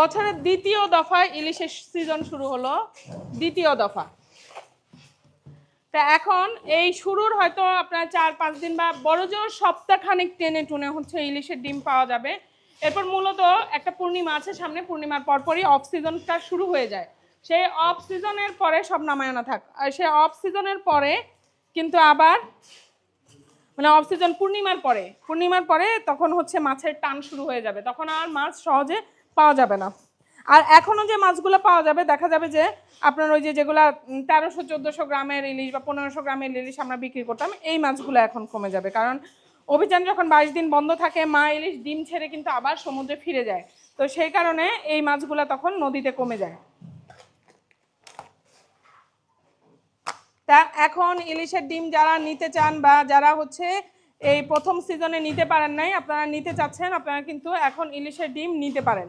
বছরের দ্বিতীয় দফা ইলিশের সিজন শুরু হলো। দ্বিতীয় দফা। তা এখন এই শুরুর হয়তো আপনার চার পাঁচ দিন বা বড় জোর সপ্তাহখানিক টেনে টুনে হচ্ছে ইলিশের ডিম পাওয়া যাবে। এরপর মূলত একটা পূর্ণিমা আছে, সামনে পূর্ণিমার পরপরই অফ সিজনটা শুরু হয়ে যায়। সেই অফ সিজনের পরে সব নামায় না থাক সেই অফ সিজনের পরে কিন্তু আবার মানে অফ সিজন পূর্ণিমার পরে পূর্ণিমার পরে তখন হচ্ছে মাছের টান শুরু হয়ে যাবে। তখন আর মাছ সহজে পাওয়া যাবে না। আর এখনও যে মাছগুলো পাওয়া যাবে, দেখা যাবে যে আপনার ওই যে যেগুলা তেরোশো, চোদ্দোশো গ্রামের ইলিশ বা পনেরোশো গ্রামের ইলিশ আমরা বিক্রি করতাম, এই মাছগুলো এখন কমে যাবে। কারণ অভিযান যখন বাইশ দিন বন্ধ থাকে, মা ইলিশ ডিম ছেড়ে কিন্তু আবার সমুদ্রে ফিরে যায়। তো সেই কারণে এই মাছগুলো তখন নদীতে কমে যায়। তা এখন ইলিশের ডিম যারা নিতে চান বা যারা হচ্ছে এই প্রথম সিজনে নিতে পারেন নাই, আপনারা নিতে চাচ্ছেন, আপনারা কিন্তু এখন ইলিশের ডিম নিতে পারেন।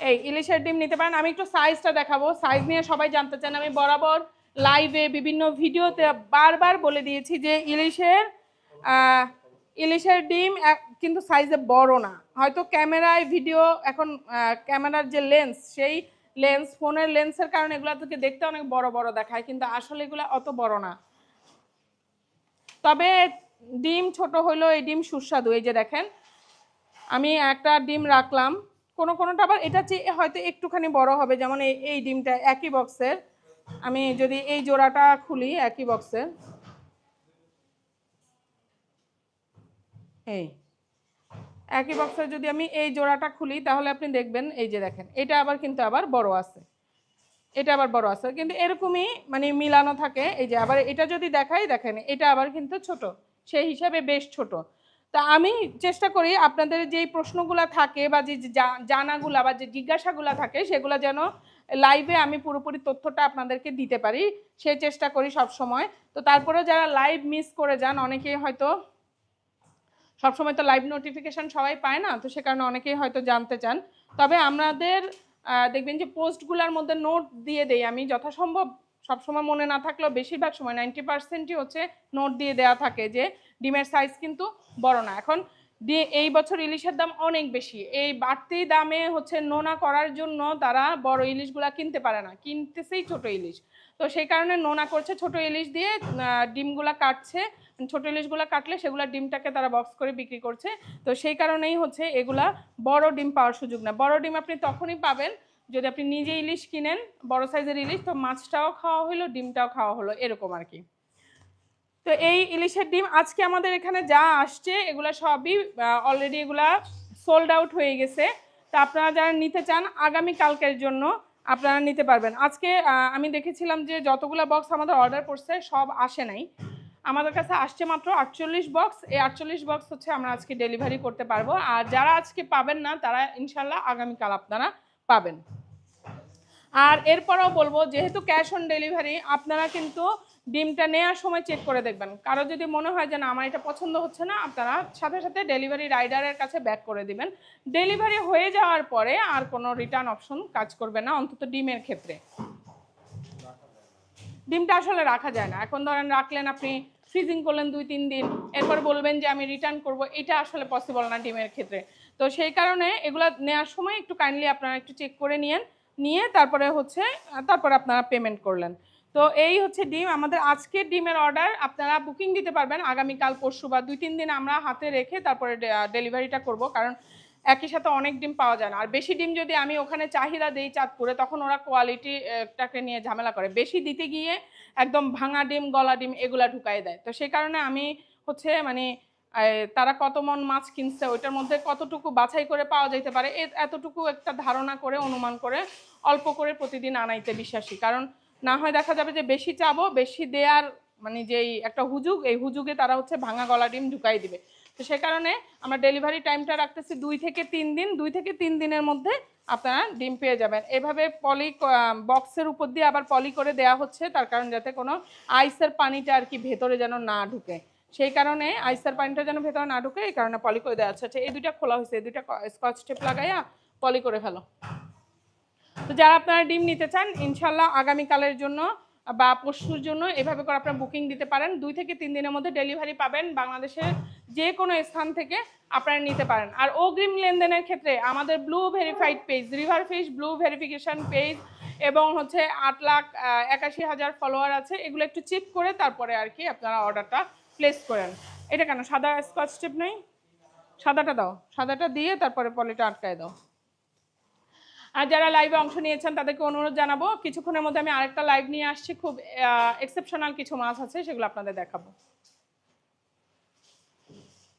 এই ইলিশের ডিম নিতে পারেন, আমি একটু সাইজটা দেখাবো। সাইজ নিয়ে সবাই জানতে চান, আমি বরাবর লাইভে বিভিন্ন ভিডিওতে বারবার বলে দিয়েছি যে ইলিশের ইলিশের ডিম কিন্তু সাইজে বড় না। হয়তো ক্যামেরায় ভিডিও এখন ক্যামেরার যে লেন্স সেই লেন্স ফোনের লেন্সের কারণে এগুলো থেকে দেখতে অনেক বড় বড় দেখায়, কিন্তু আসলে এগুলো অত বড় না। তবে ডিম ছোট হইল, এই ডিম সুস্বাদু। এই যে দেখেন, আমি একটা ডিম রাখলাম। কোনো কোনোটা আবার এটা চেয়ে হয়তো একটুখানি বড় হবে, যেমন এই এই ডিমটা একই বক্সের। আমি যদি এই জোড়াটা খুলি একই বক্সের। এই, একই বক্সের যদি আমি এই জোড়াটা খুলি, তাহলে আপনি দেখবেন, এই যে দেখেন, এটা আবার কিন্তু আবার বড় আছে। এটা আবার বড় আছে। কিন্তু এরকমই মানে মিলানো থাকে। এই যে আবার এটা যদি দেখাই, দেখেন, এটা আবার কিন্তু ছোট। সেই হিসাবে বেশ ছোট। তা আমি চেষ্টা করি আপনাদের যেই প্রশ্নগুলো থাকে বা যে জানাগুলা বা যে জিজ্ঞাসাগুলা থাকে, সেগুলো যেন লাইভে আমি পুরোপুরি তথ্যটা আপনাদেরকে দিতে পারি। সে চেষ্টা করি সব সময়। তো তারপরেও যারা লাইভ মিস করে যান, অনেকেই হয়তো সবসময় তো লাইভ নোটিফিকেশন সবাই পায় না, তো সে কারণে অনেকেই হয়তো জানতে চান। তবে আমাদের দেখবেন যে পোস্টগুলোর মধ্যে নোট দিয়ে দেই। আমি যথাসম্ভব সবসময় মনে না থাকলেও বেশিরভাগ সময় নাইনটি পার্সেন্টই হচ্ছে নোট দিয়ে দেওয়া থাকে যে ডিমের সাইজ কিন্তু বড় না। এখন দিয়ে এই বছর ইলিশের দাম অনেক বেশি। এই বাড়তি দামে হচ্ছে নোনা করার জন্য তারা বড় ইলিশগুলা কিনতে পারে না। কিনতেছেই ছোট ইলিশ। তো সেই কারণে নোনা করছে, ছোট ইলিশ দিয়ে ডিমগুলা কাটছে। ছোট ইলিশগুলা কাটলে সেগুলা ডিমটাকে তারা বক্স করে বিক্রি করছে। তো সেই কারণেই হচ্ছে এগুলা বড় ডিম পাওয়ার সুযোগ না। বড় ডিম আপনি তখনই পাবেন যদি আপনি নিজে ইলিশ কিনেন, বড় সাইজের ইলিশ, তো মাছটাও খাওয়া হলো ডিমটাও খাওয়া হলো এরকম আর কি। তো এই ইলিশের ডিম আজকে আমাদের এখানে যা আসছে, এগুলা সবই অলরেডি এগুলা সোল্ড আউট হয়ে গেছে। তা আপনারা যারা নিতে চান, আগামী কালকের জন্য আপনারা নিতে পারবেন। আজকে আমি দেখেছিলাম যে যতগুলো বক্স আমাদের অর্ডার করছে, সব আসে নাই। আমাদের কাছে আসছে মাত্র আটচল্লিশ বক্স এই আটচল্লিশ বক্স হচ্ছে আমরা আজকে ডেলিভারি করতে পারব। আর যারা আজকে পাবেন না, তারা ইনশাল্লাহ আগামীকাল আপনারা পাবেন। আর এরপরেও বলব, যেহেতু ক্যাশ অন ডেলিভারি আপনারা কিন্তু ডিমটা নেওয়ার সময় চেক করে দেখবেন। কারও যদি মনে হয় যে না, আমার এটা পছন্দ হচ্ছে না, আপনারা সাথে সাথে ডেলিভারি রাইডারের কাছে ব্যাক করে দিবেন। ডেলিভারি হয়ে যাওয়ার পরে আর কোনো রিটার্ন অপশন কাজ করবে না, অন্তত ডিমের ক্ষেত্রে। ডিমটা আসলে রাখা যায় না। এখন ধরেন রাখলেন আপনি ফ্রিজিং করলেন দুই, তিন দিন, এরপর বলবেন যে আমি রিটার্ন করব, এটা আসলে পসিবল না ডিমের ক্ষেত্রে। তো সেই কারণে এগুলো নেওয়ার সময় একটু কাইন্ডলি আপনারা একটু চেক করে নিয়েন। নিয়ে তারপরে হচ্ছে তারপরে আপনারা পেমেন্ট করলেন। তো এই হচ্ছে ডিম। আমাদের আজকের ডিমের অর্ডার আপনারা বুকিং দিতে পারবেন। আগামীকাল, পরশু বা দুই, তিন দিন আমরা হাতে রেখে তারপরে ডেলিভারিটা করব। কারণ একই সাথে অনেক ডিম পাওয়া যায় না। আর বেশি ডিম যদি আমি ওখানে চাহিদা দেই চাঁদপুরে, তখন ওরা কোয়ালিটিটাকে নিয়ে ঝামেলা করে। বেশি দিতে গিয়ে একদম ভাঙা ডিম, গলা ডিম এগুলা ঢুকাই দেয়। তো সেই কারণে আমি হচ্ছে মানে তারা কত মন মাছ কিনছে, ওইটার মধ্যে কতটুকু বাছাই করে পাওয়া যেতে পারে এতটুকু একটা ধারণা করে, অনুমান করে, অল্প করে প্রতিদিন আনাইতে বিশ্বাসী। কারণ না হয় দেখা যাবে যে বেশি চাবো, বেশি দেয়ার মানে যেই একটা হুজুগ, এই হুজুগে তারা হচ্ছে ভাঙা গলা ডিম ঢুকাই দিবে। তো সে কারণে আমরা ডেলিভারি টাইমটা রাখতেছি দুই থেকে তিন দিন, দুই থেকে তিন দিনের মধ্যে আপনারা ডিম পেয়ে যাবেন। এভাবে পলি বক্সের উপর দিয়ে আবার পলি করে দেয়া হচ্ছে, তার কারণ যাতে কোনো আইসের পানিটা আর কি ভেতরে যেন না ঢুকে। সেই কারণে আইসের পানিটা যেন ভেতরে না ঢুকে, এই কারণে পলি করে দেওয়া আচ্ছা এই দুইটা খোলা হয়েছে, এই দুইটা স্কচ টেপ লাগাইয়া পলি করে ফেলো। তো যারা আপনারা ডিম নিতে চান ইনশাল্লাহ আগামীকালের জন্য বা পশুর জন্য এভাবে করে আপনারা বুকিং দিতে পারেন। দুই থেকে তিন দিনের মধ্যে ডেলিভারি পাবেন বাংলাদেশের যে কোনো স্থান থেকে আপনারা নিতে পারেন। আর অগ্রিম লেনদেনের ক্ষেত্রে আমাদের blue verified page river fish blue verification page এবং হচ্ছে আট লাখ একাশি হাজার ফলোয়ার আছে, এগুলো একটু চেক করে তারপরে আর কি আপনারা অর্ডারটা প্লেস করেন। এটা কেন? সাদা স্কচ টেপ নেই? সাদাটা দাও। সাদাটা দিয়ে তারপরে পলিটা আটকায় দাও। আর যারা লাইভে অংশ নিয়েছেন, তাদেরকে অনুরোধ জানাব, কিছুক্ষণের মধ্যে আমি আরেকটা লাইভ নিয়ে আসছি। খুব এক্সেপশনাল কিছু মাছ আছে, সেগুলো আপনাদের দেখাবো।